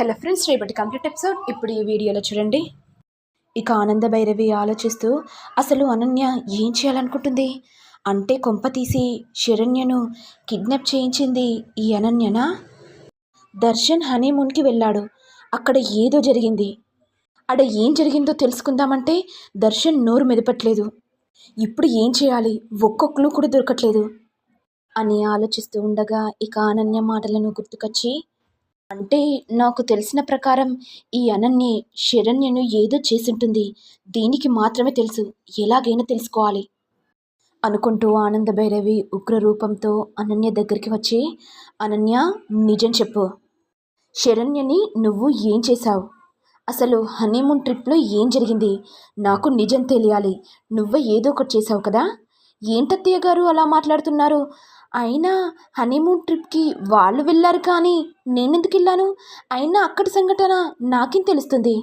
Hello friends రేపటి complete episode. ఇప్పుడు ఈ వీడియోలో చూడండి. ఇక ఆనంద భైరవి ఆలోచిస్తూ అసలు అనన్య ఏం చేయాలనుకుంటుంది? అంటే కొంప తీసి శరణ్యను కిడ్నాప్ చేయించింది ఈ అనన్యనా? దర్శన్ హనీమూన్కి వెళ్ళాడు. అక్కడ ఏదో జరిగింది. అక్కడ ఏం జరిగిందో తెలుసుకుందామంటే దర్శన్ నోరు మెదపట్లేదు. ఇప్పుడు ఏం చేయాలి? ఒక్కొక్కరు కూడా దొరకట్లేదు. అని ఆలోచిస్తూ ఉండగా ఇక అనన్య మాటలను గుర్తుకొచ్చి అంటే నాకు తెలిసిన ప్రకారం ఈ అనన్య శరణ్యను ఏదో చేసుంటుంది. దీనికి మాత్రమే తెలుసు. ఎలాగైనా తెలుసుకోవాలి. అనుకుంటూ ఆనంద భైరవి ఉగ్ర రూపంతో అనన్య దగ్గరికి వచ్చి అనన్య నిజం చెప్పు. శరణ్యని నువ్వు ఏం చేశావు? అసలు హనీమూన్ ట్రిప్లో ఏం జరిగింది? నాకు నిజం తెలియాలి. నువ్వే ఏదో ఒకటి చేసావు కదా? ఏంటత్తయ్య గారు అలా మాట్లాడుతున్నారు? అయినా హనీమూన్ ట్రిప్కి వాళ్ళు వెళ్ళారు కానీ నేనెందుకు వెళ్ళాను? అయినా అక్కడి సంఘటన నాకేం తెలుస్తుంది?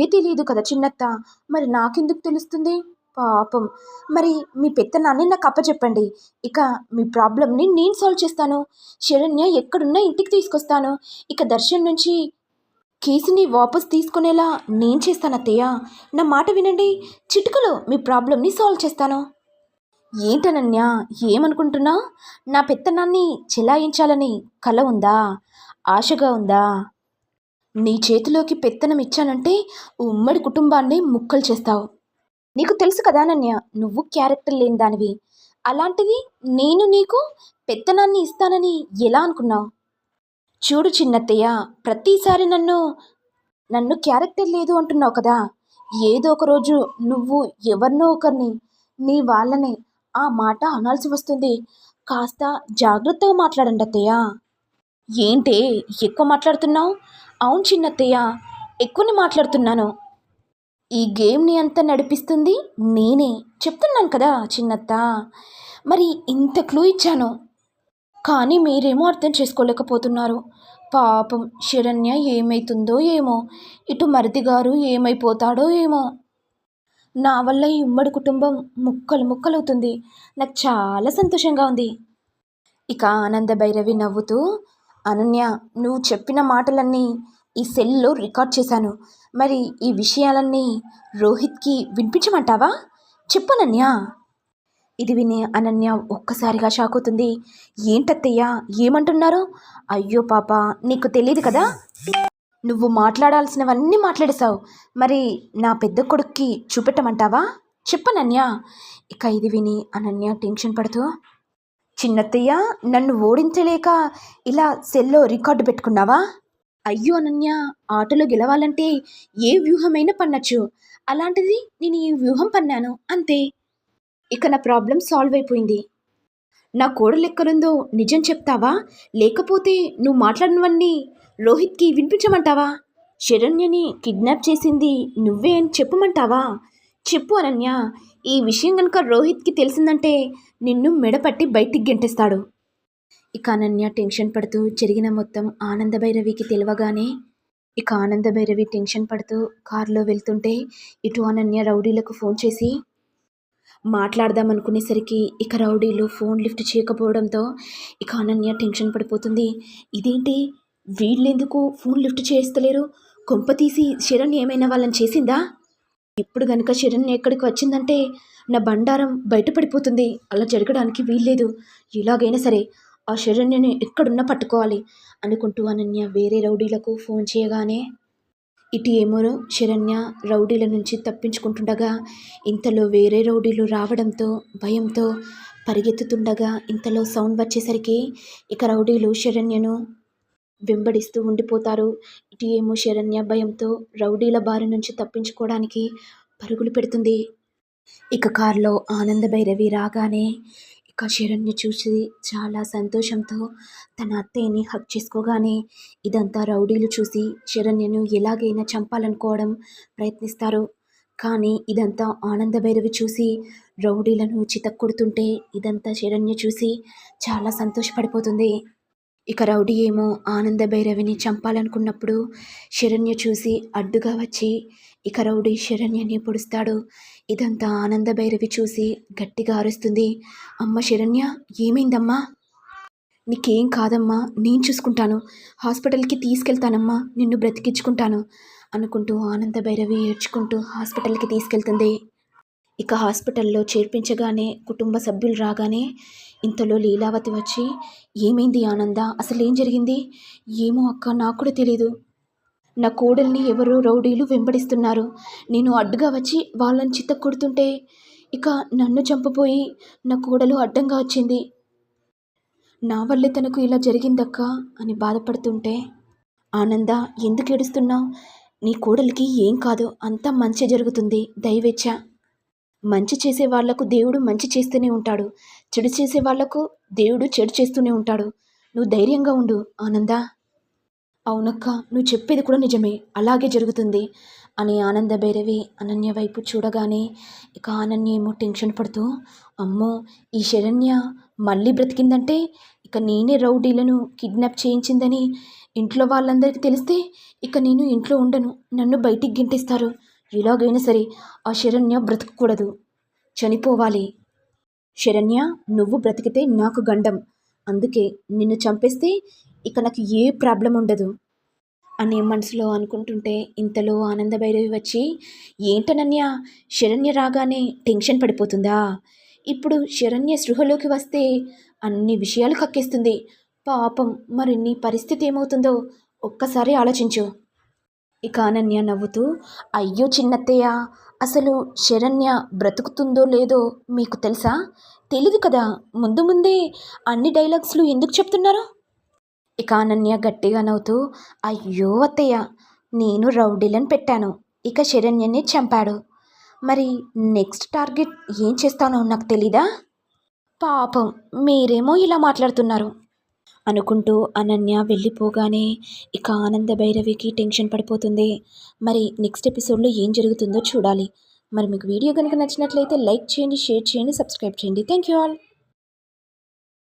ఏ తెలియదు కదా చిన్నత్త. మరి నాకెందుకు తెలుస్తుంది? పాపం. మరి మీ పెత్తనాన్ని నాకు అప్పచెప్పండి. ఇక మీ ప్రాబ్లమ్ని నేను సాల్వ్ చేస్తాను. శరణ్య ఎక్కడున్నా ఇంటికి తీసుకొస్తాను. ఇక దర్శన్ నుంచి కేసుని వాపస్ తీసుకునేలా నేను చేస్తాను అత్తయ్య. నా మాట వినండి. చిటుకలో మీ ప్రాబ్లమ్ని సాల్వ్ చేస్తాను. ఏంటనన్యా? ఏమనుకుంటున్నా? నా పెత్తనాన్ని చెలాయించాలని కల ఉందా? ఆశగా ఉందా? నీ చేతిలోకి పెత్తనం ఇచ్చానంటే ఉమ్మడి కుటుంబాన్ని ముక్కలు చేస్తావు. నీకు తెలుసు కదా నన్య నువ్వు క్యారెక్టర్ లేని దానివి. అలాంటిది నేను నీకు పెత్తనాన్ని ఇస్తానని ఎలా అనుకున్నావు? చూడు చిన్నత్తయ్య ప్రతిసారి నన్ను నన్ను క్యారెక్టర్ లేదు అంటున్నావు కదా. ఏదో ఒక రోజు నువ్వు ఎవరినో ఒకరిని నీ వాళ్ళని ఆ మాట అనాల్సి వస్తుంది. కాస్త జాగ్రత్తగా మాట్లాడండి అత్తయ్య. ఏంటే ఎక్కువ మాట్లాడుతున్నావు? అవును చిన్నత్తయ్య ఎక్కువనే మాట్లాడుతున్నాను. ఈ గేమ్ని అంతా నడిపిస్తుంది నేనే. చెప్తున్నాను కదా చిన్నత్త. మరి ఇంత క్లూ ఇచ్చాను. కానీ మీరేమో అర్థం చేసుకోలేకపోతున్నారు. పాపం శరణ్య ఏమైతుందో ఏమో. ఇటు మరిది గారు ఏమైపోతాడో ఏమో. నా వల్ల ఈ ఉమ్మడి కుటుంబం ముక్కలు ముక్కలవుతుంది. నాకు చాలా సంతోషంగా ఉంది. ఇక ఆనంద భైరవి నవ్వుతూ అనన్య నువ్వు చెప్పిన మాటలన్నీ ఈ సెల్లో రికార్డ్ చేశాను. మరి ఈ విషయాలన్నీ రోహిత్కి వినిపించమంటావా? చెప్పనన్య ఇది విని అనన్య ఒక్కసారిగా షాక్ అవుతుంది ఏంటత్తయ్య ఏమంటున్నారు? అయ్యో పాప నీకు తెలియదు కదా? నువ్వు మాట్లాడాల్సినవన్నీ మాట్లాడేశావు. మరి నా పెద్ద కొడుక్కి చూపెట్టమంటావా? చెప్పనన్య ఇక ఇది విని అనన్య టెన్షన్ పడుతూ చిన్నత్తయ్య నన్ను ఓడించలేక ఇలా సెల్లో రికార్డు పెట్టుకున్నావా? అయ్యో అనన్య ఆటలో గెలవాలంటే ఏ వ్యూహమైనా పన్నచ్చు. అలాంటిది నేను ఈ వ్యూహం పన్నాను అంతే. ఇక నా ప్రాబ్లం సాల్వ్ అయిపోయింది. నా కోడలు ఎక్కడుందో నిజం చెప్తావా? లేకపోతే నువ్వు మాట్లాడినవన్నీ రోహిత్కి వినిపించమంటావా? శరణ్యని కిడ్నాప్ చేసింది నువ్వే అని చెప్పమంటావా? చెప్పు అనన్య ఈ విషయం కనుక రోహిత్కి తెలిసిందంటే నిన్ను మెడపట్టి బయటికి గెంటేస్తాడు. ఇక అనన్య టెన్షన్ పడుతూ జరిగిన మొత్తం ఆనంద భైరవికి తెలియగానే ఇక ఆనంద భైరవి టెన్షన్ పడుతూ కారులో వెళ్తుంటే ఇటు అనన్య రౌడీలకు ఫోన్ చేసి మాట్లాడదాం అనుకునేసరికి ఇక రౌడీలు ఫోన్ లిఫ్ట్ చేయకపోవడంతో ఇక అనన్య టెన్షన్ పడిపోతుంది. ఇదేంటి? వీళ్ళెందుకు ఫోన్ లిఫ్ట్ చేస్తలేరు? కొంప తీసి శరణ్ ఏమైనా వాళ్ళని చేసిందా? ఇప్పుడు గనుక శరణ్ ఎక్కడికి వచ్చిందంటే నా బండారం బయటపడిపోతుంది. అలా జరగడానికి వీల్లేదు. ఇలాగైనా సరే ఆ శరణ్యని ఎక్కడున్నా పట్టుకోవాలి అనుకుంటూ అనన్య వేరే రౌడీలకు ఫోన్ చేయగానే ఇటు ఏమో శరణ్య రౌడీల నుంచి తప్పించుకుంటుండగా ఇంతలో వేరే రౌడీలు రావడంతో భయంతో పరిగెత్తుతుండగా ఇంతలో సౌండ్ వచ్చేసరికి ఇక రౌడీలు శరణ్యను వెంబడిస్తూ ఉండిపోతారు. ఇటు ఏమో శరణ్య భయంతో రౌడీల బారి నుంచి తప్పించుకోవడానికి పరుగులు పెడుతుంది. ఇక కారులో ఆనంద భైరవి రాగానే ఇక శరణ్య చూసి చాలా సంతోషంతో తన అత్తయ్యని హక్ చేసుకోగానే ఇదంతా రౌడీలు చూసి శరణ్యను ఎలాగైనా చంపాలనుకోవడం ప్రయత్నిస్తారు. కానీ ఇదంతా ఆనంద భైరవి చూసి రౌడీలను చితక్కుడుతుంటే ఇదంతా శరణ్య చూసి చాలా సంతోషపడిపోతుంది. ఇక రౌడీ ఏమో ఆనంద భైరవిని చంపాలనుకున్నప్పుడు శరణ్య చూసి అడ్డుగా వచ్చి ఇక రౌడీ శరణ్యని పొడుస్తాడు. ఇదంతా ఆనంద భైరవి చూసి గట్టిగా అరుస్తుంది. అమ్మ శరణ్య ఏమైందమ్మా? నీకేం కాదమ్మా నేను చూసుకుంటాను. హాస్పిటల్కి తీసుకెళ్తానమ్మా నిన్ను బ్రతికించుకుంటాను అనుకుంటూ ఆనంద భైరవి ఏడ్చుకుంటూ హాస్పిటల్కి తీసుకెళ్తుంది. ఇక హాస్పిటల్లో చేర్పించగానే కుటుంబ సభ్యులు రాగానే ఇంతలో లీలావతి వచ్చి ఏమైంది ఆనంద? అసలు ఏం జరిగింది? ఏమో అక్క నాకు కూడా తెలీదు. నా కోడల్ని ఎవరో రౌడీలు వెంబడిస్తున్నారు. నేను అడ్డుగా వచ్చి వాళ్ళని చిత్త కొడుతుంటే ఇక నన్ను చంపపోయి నా కోడలు అడ్డంగా వచ్చింది. నా వల్లే తనకు ఇలా జరిగిందక్క అని బాధపడుతుంటే ఆనంద ఎందుకు ఏడుస్తున్నావు? నీ కోడలికి ఏం కాదు అంతా మంచి జరుగుతుంది. దయవేచ్చా. మంచి చేసే వాళ్ళకు దేవుడు మంచి చేస్తూనే ఉంటాడు. చెడు చేసే వాళ్ళకు దేవుడు చెడు చేస్తూనే ఉంటాడు. నువ్వు ధైర్యంగా ఉండు ఆనంద? అవునక్క నువ్వు చెప్పేది కూడా నిజమే. అలాగే జరుగుతుంది. అని ఆనంద భైరవి అనన్య వైపు చూడగానే ఇక అనన్య ఏమో టెన్షన్ పడుతూ అమ్మో ఈ శరణ్య మళ్ళీ బ్రతికిందంటే ఇక నేనే రౌడీలను కిడ్నాప్ చేయించిందని ఇంట్లో వాళ్ళందరికీ తెలిస్తే ఇక నేను ఇంట్లో ఉండను. నన్ను బయటికి గింటేస్తారు. ఎలాగైనా సరే ఆ శరణ్య బ్రతకకూడదు. చనిపోవాలి. శరణ్య నువ్వు బ్రతికితే నాకు గండం. అందుకే నిన్ను చంపేస్తే ఇక నాకు ఏ ప్రాబ్లం ఉండదు. అని మనసులో అనుకుంటుంటే ఇంతలో ఆనంద భైరవి వచ్చి ఏంటనన్య శరణ్య రాగానే టెన్షన్ పడిపోతుందా? ఇప్పుడు శరణ్య సృహలోకి వస్తే అన్ని విషయాలు కక్కేస్తుంది. పాపం మరి నీ పరిస్థితి ఏమవుతుందో ఒక్కసారి ఆలోచించు. ఇక అనన్య నవ్వుతూ అయ్యో చిన్నత్తయ్య అసలు శరణ్య బ్రతుకుతుందో లేదో మీకు తెలుసా? తెలియదు కదా ముందు ముందే అన్ని డైలాగ్స్లు ఎందుకు చెప్తున్నారు? ఇక అనన్య గట్టిగా నవ్వుతూ అయ్యో అత్తయ్య నేను రౌడీలను పెట్టాను ఇక శరణ్యని చంపాడు. మరి నెక్స్ట్ టార్గెట్ ఏం చేస్తానో నాకు తెలీదా? పాపం మీరేమో ఇలా మాట్లాడుతున్నారు. అనుకుంటూ అనన్య వెళ్ళిపోగానే ఇక ఆనంద భైరవికి టెన్షన్ పడిపోతుంది. మరి నెక్స్ట్ ఎపిసోడ్లో ఏం జరుగుతుందో చూడాలి. మరి మీకు వీడియో కనుక నచ్చినట్లయితే లైక్ చేయండి షేర్ చేయండి సబ్స్క్రైబ్ చేయండి. Thank you all.